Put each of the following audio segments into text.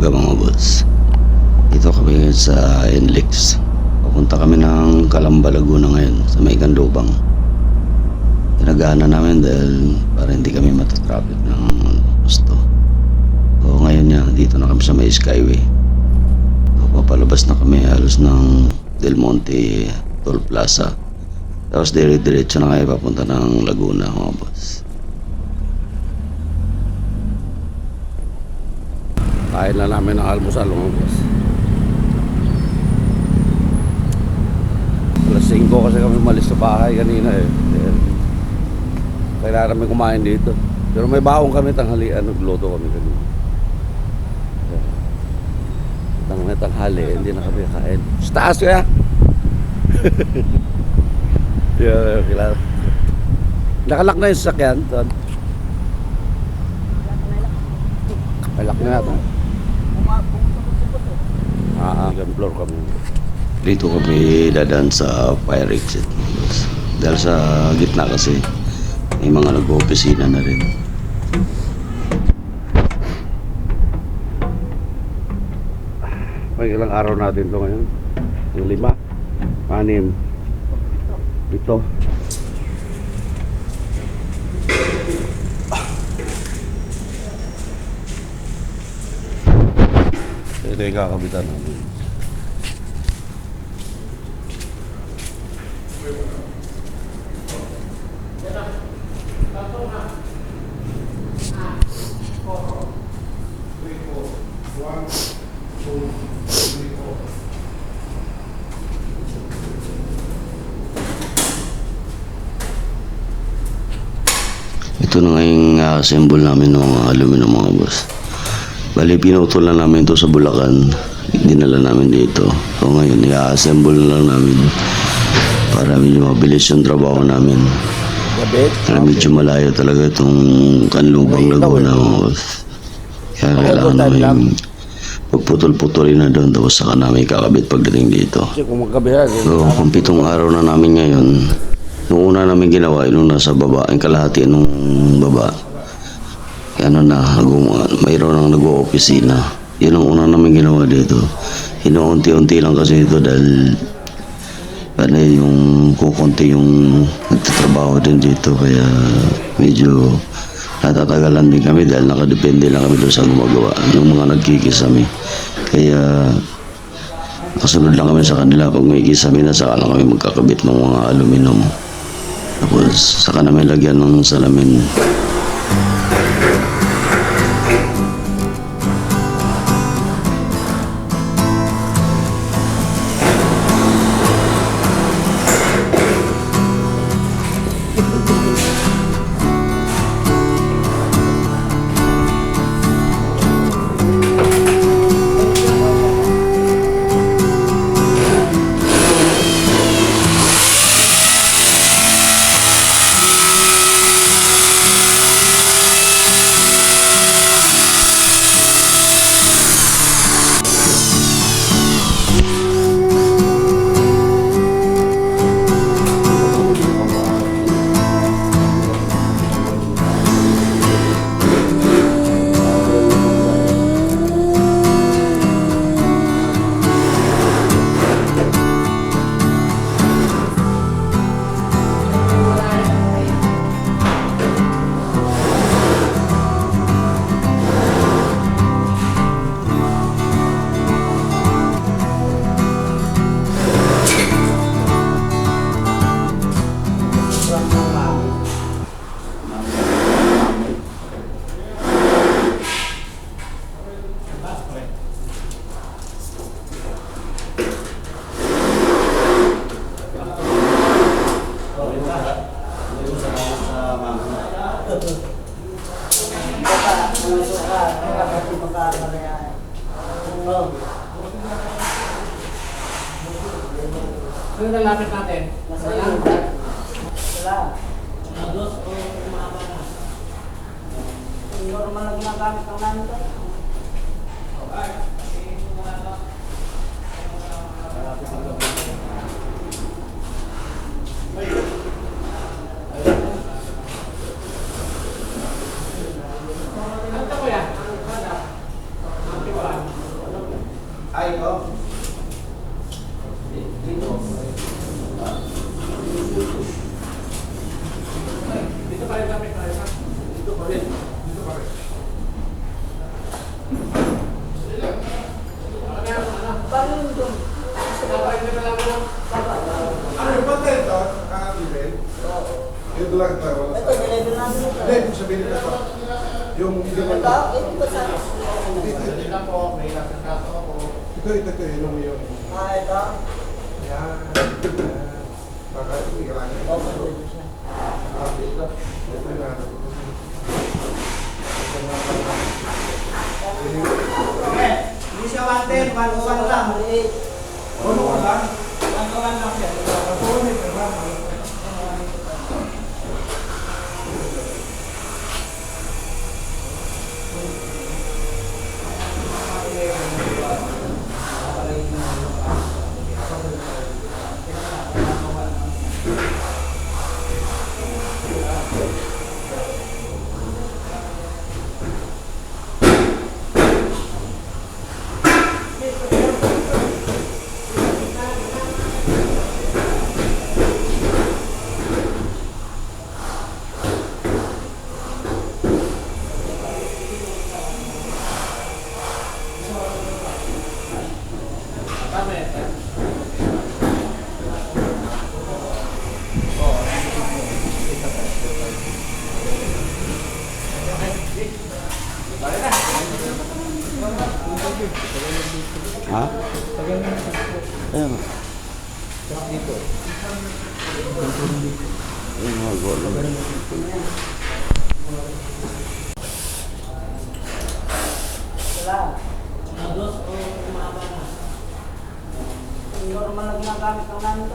umaga mga boss. Dito kami sa NLEX. Papunta kami ng Calamba, Laguna ngayon sa may Gandubang. Pinagahan na namin dahil para hindi kami matatraffic ng gusto. So ngayon nga, dito na kami sa may Skyway. So, papalabas na kami halos ng Del Monte Toll Plaza. Tapos dire-diretso na kayo papunta ng Laguna mga boss. Kain na namin ng almusal mga boss. Alas 5 kasi kami umalis sa bahay kanina eh. Kailangan namin kumain dito. Pero may baong kami tanghalian, nagluto kami kanina. Tang may tanghali, hindi na kami kain. Sa taas kaya? Nakalak na yung sasakyan. Nakalak na natin. Second floor kami. Dito kami dadaan sa fire exit. Dahil sa gitna kasi may mga nag-opisina na rin. May ilang araw natin to ngayon? Yung lima, anim, ito. Ito yung kakabitan namin. Ito na nga yung uh, symbol namin ng mga aluminum mga boss. Bali, pinutol na namin to sa Bulacan. Dinala namin dito. So ngayon, i-assemble na lang namin para medyo mabilis yung trabaho namin. Kaya medyo malayo talaga itong Kanlubang Laguna. Kaya kailangan namin pagputol-putulin na doon tapos saka namin kakabit pagdating dito. So, kung pitong araw na namin ngayon, nung una namin ginawa, yung nasa baba, yung kalahati nung baba, ano na, naguma, mayroon nang nag-opisina. Yun ang una namin ginawa dito. Inuunti-unti lang kasi ito dahil ano yung kukunti yung nagtatrabaho din dito kaya medyo natatagalan din kami dahil nakadepende lang kami doon sa gumagawa yung mga nagkikisami kaya Kasunod lang kami sa kanila pag may kisame na saka lang kami magkakabit ng mga aluminum. Tapos saka namin lagyan ng salamin. Ano na lapit natin? Masaya. Wala. Dos o mahaba na? Normal na ginagamit ng namin to. Ano to kuya? Ate ko ah. Paano yun doon? Ano yung patay ito? Lang wala Ito, nilabel natin ito. Hindi, kung sabihin nila ito. Yung hindi mo Ito, ito ba sa... Ito, ito, ito. Yun yun. Ah, ito. Yan. Baka hindi ka lang. Oh. Ah, Ito. Ito na. 110, 101 lang. Maliit. Ano ka lang? 101 lang siya. Ha? Ayan. Ayan, mga golo. Wala. Dos o mahaba na? Normal na ginagamit ng namin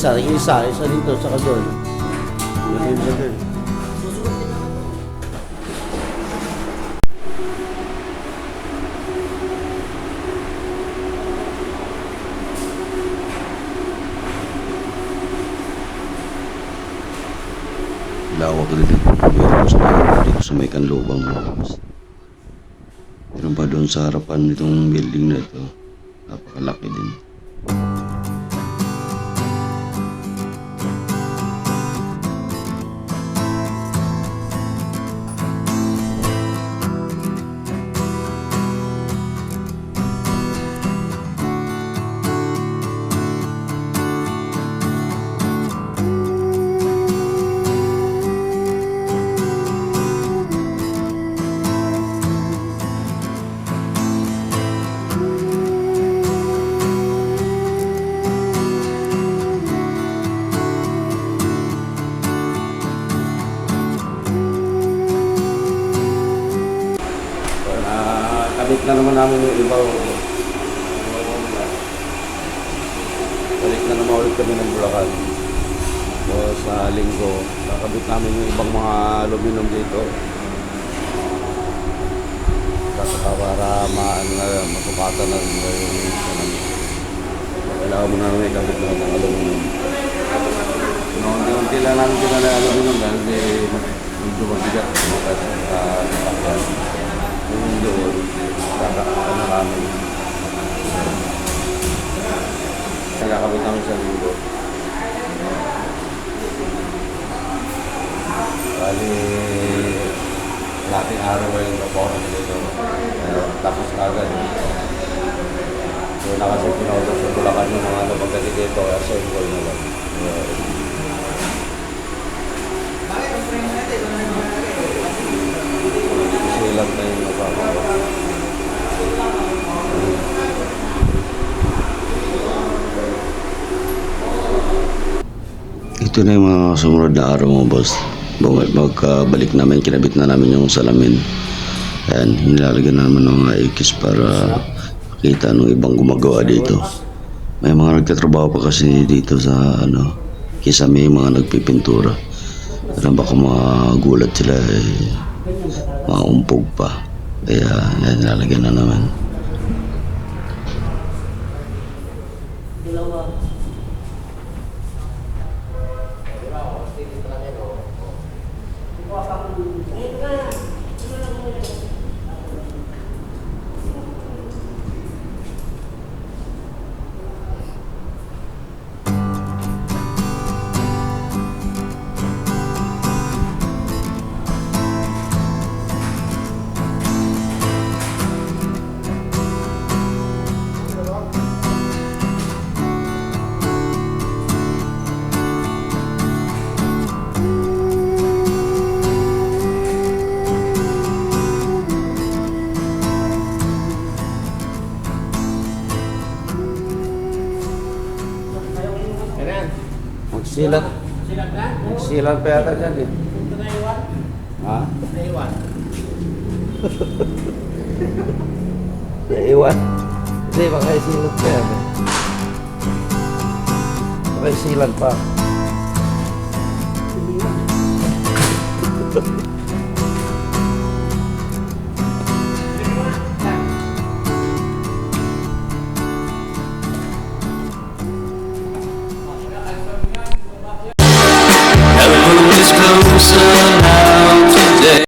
Isa, isa, isa dito, saka doon. Yung isa doon. Lawak rin yung pagkabiro sa mga dito sa may kanlubang mo. Meron pa doon sa harapan nitong building na ito. Napakalaki din. Namin yung iba. Balik na naman ulit kami ng Bulacan. So, sa linggo, kakabit namin yung ibang mga aluminum dito. Kasi para maan na masukatan na rin yung isa namin. kailangan mo na may kabit lahat ng aluminum. Unti-unti lang namin sila na aluminum dahil eh, medyo mabigat. Maka sa sasakyan. Yung doon, na namin. Namin sa linggo. Bali, lating araw ay yung kaporo dito. Eh, tapos agad. So, nakasi pinautos sa Bulacan yung mga ano pagdating dito, assemble na lang. Eh, Bakit ang frame natin? Ito na yung malaki. Silang na yung napapagawa. Ito na yung mga sumunod na araw mo, boss. Bumalik magkabalik namin, kinabit na namin yung salamin. Ayan, nilalagyan na naman ng mga ikis para makita nung ibang gumagawa dito. May mga nagtatrabaho pa kasi dito sa ano, kisa may mga nagpipintura. Pero baka magulat sila eh, mga umpog pa. Kaya yan, nilalagyan na naman. Magsilat pa yata dyan eh. Ha? Naiwan. Naiwan. Hindi, baka isilat pa yan eh. Baka isilat pa.